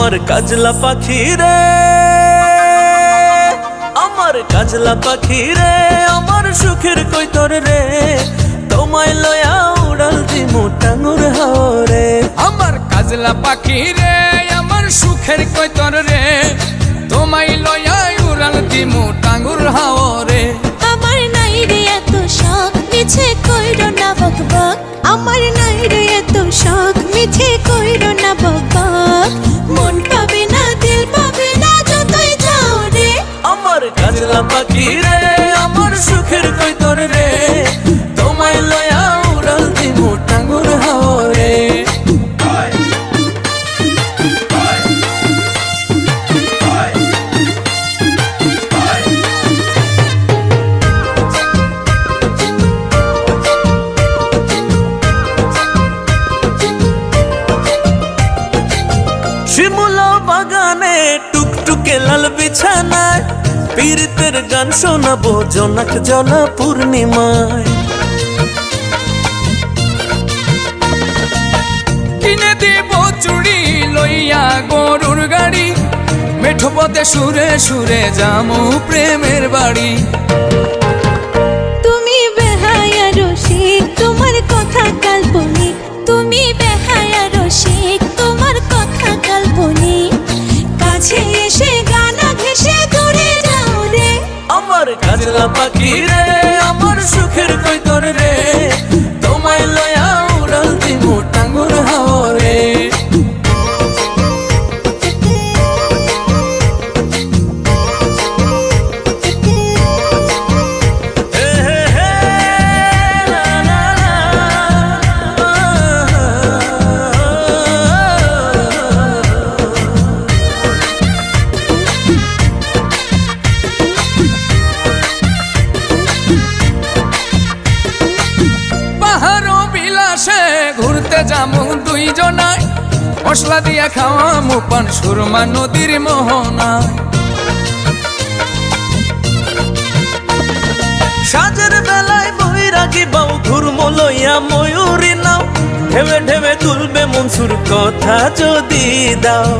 কাজলা পাখি রে। আমার কাজলা পাখি রে আমার সুখের কৈতর রে। তোমায় লয়া উড়াল দিমু টাঙ্গুর হাওরে। আমার কাজলা পাখি রে আমার সুখের কৈতর রে। তোমায় লয়াই উড়াল দিমু টাঙ্গুর হাওরে। আমার নাই রে এত শখ মিছে কইরো না বকবক আমার নাই রে এত শখ মিছে কইরো না বকবক কৈতর রে। তোমায় লয়া উড়াল শিমুলা বাগানে টুকটুকে লাল বিছানায় পীড়িতের গান শোনাবো জনক জলা পূর্ণিমায়। কিনে দিব চুড়ি লইয়া গরুর গাড়ি, মেঠো পথে সুরে সুরে যামু প্রেমের বাড়ি। বিলাসে ঘুরতে যামু দুইজনায় মশলা দিয়া খাওয়া মুপান সুরমা নদীর মোহনায়। সাজের বেলায় বৈরাগী বাউ ঘুরম লইয়া ময়ূরী নাও। ঢেবে ঢেবে তুলবে মনসুর কথা যদি দাও।